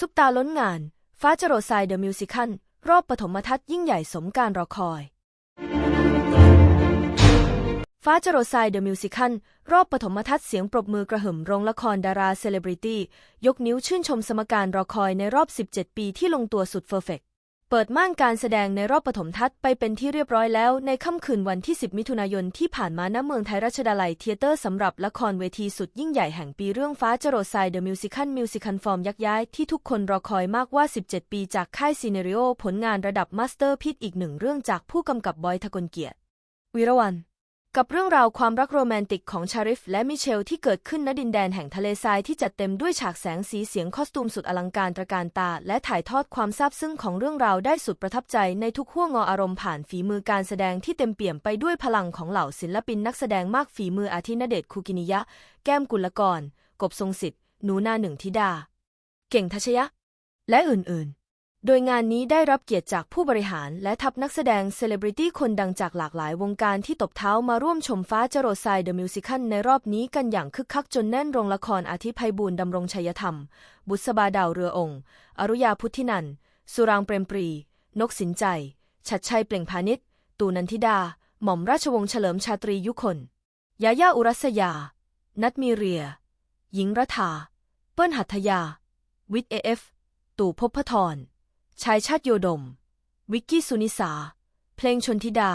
ซุปตาล้นงาน ฟ้าจรดทรายเดอะมิวสิคัลรอบปฐมทัศน์ยิ่งใหญ่สมการรอคอย ฟ้าจรดทรายเดอะมิวสิคัลรอบปฐมทัศน์เสียงปรบมือกระหึ่มโรงละครดาราเซเลบริตี้ ยกนิ้วชื่นชมสมการรอคอยในรอบ 17 ปีที่ลงตัวสุดเฟอร์เฟก เปิดม่านการแสดงในรอบปฐมทัศน์ไปเป็นที่เรียบร้อยแล้ว ในค่ำคืนวันที่ 10 มิถุนายนที่ผ่านมาณเมืองไทยรัชดาลัยเทเตอร์สำหรับละครเวทีสุดยิ่งใหญ่แห่งปีเรื่องฟ้าจรดทรายเดอะมิวสิคัลมิวสิคัลฟอร์มยักย้ายที่ทุกคนรอคอยมากว่า 17 ปีจากค่ายซีเนริโอผลงานระดับมาสเตอร์พิทอีกหนึ่งเรื่องจากผู้กำกับบอยทะกลเกียรติวิรวัน กับเรื่องราวความรักโรแมนติกของชาริฟและมิเชลที่เกิดขึ้นณดินแดนแห่งทะเลทรายที่จัดเต็มด้วยฉากแสงสีเสียงคอสตูมสุดอลังการตระการตา และถ่ายทอดความซาบซึ้งของเรื่องราวได้สุดประทับใจในทุกห้วงงออารมณ์ผ่านฝีมือการแสดงที่เต็มเปี่ยมไปด้วยพลังของเหล่าศิลปินนักแสดงมากฝีมืออาทิณเดชคุกินิยะ แก้มกุลกร กบทรงสิทธิ์หนูนาหนึ่งธิดา เก่งทัชยะ และอื่นๆ โดยงานนี้ได้รับเกียรติจากผู้บริหารและทัพนักแสดงเซเลบริตี้คนดังจากหลากหลายวงการที่ตบเท้ามาร่วมชมฟ้าจรดทรายเดอะมิวสิคัลในรอบนี้กันอย่างคึกคักจนแน่นโรงละครอาทิไพบูลย์ดำรงชัยธรรม บุษบาดาวเรือองค์ อรุยาพุทธินันท์สุรางเปรมปรี นกสินใจ ชัดชัยเปล่งพาณิชย์ตูนันทิดา หม่อมราชวงศ์เฉลิมชาตรียุคนยาย่าอุรัสยา นัทมีเรีย หญิงรัฐา เปิ้ลหัตถยา วิทย์เอฟ ตู่ภพพทร ชายชาติโยดม วิกกี้สุนิสา เพลงชนธิดา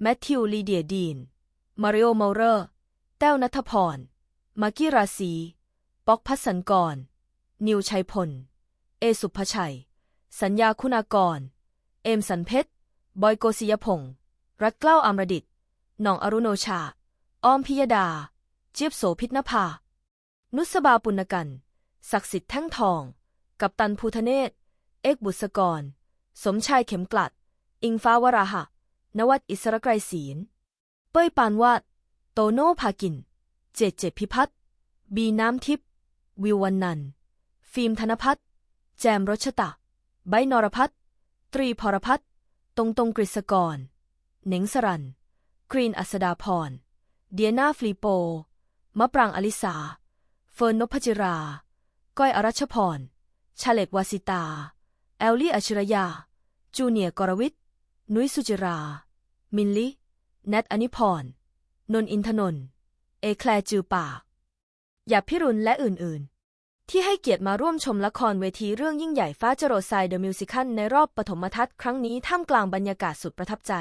แมทธิวลีเดียดีน มาริโอเมาเรอร์ แต้วนัทพร มากกี้ราศีป๊อกพัสสันกร นิวชัยพล เอสุภชัย สัญญาคุณากร เอมสันเพชร บอยโกศิยพงษ์รัฐเกล้าอมรดิตหน่องอรุโนชา อ้อมพิยดา เจี๊ยบโสพิษนภา นุสบาปุณกัน ศักดิ์สิทธิ์แท่งทอง กับตันภูทะเนศ เอกบุษกร สมชายเข็มกลัด อิงฟ้าวราหะ นวัดอิสรไกรศีล เป้ยปานวาด โตโน่ภากิน เจเจพิพัฒน์บีน้ำทิพย์วิววันนันท์ฟิล์มธนพัฒน์แจมรชตะ ใบนรพัฒน์ตรีพรพัฒน์ตรงตรงกฤษกรเหน่งสรัน กรีนอัสดาพร เดียนาฟลีโป มะปรางอลิสา เฟิร์นนพจิรา ก้อยอรัชพร ชาเลตวาสิตา แอลลี่อัชรยา จูเนียร์กรวิทย์นุ้ยสุจิรา มินลิแนทอนิพร นนท์อินทนนท์ เอแคลร์จือปากหยาบพิรุณและอื่นๆ ที่ให้เกียรติมาร่วมชมละครเวทีเรื่องยิ่งใหญ่ฟ้าจรดทรายเดอะมิวสิคัลในรอบปฐมทัศน์ครั้งนี้ท่ามกลางบรรยากาศสุดประทับใจ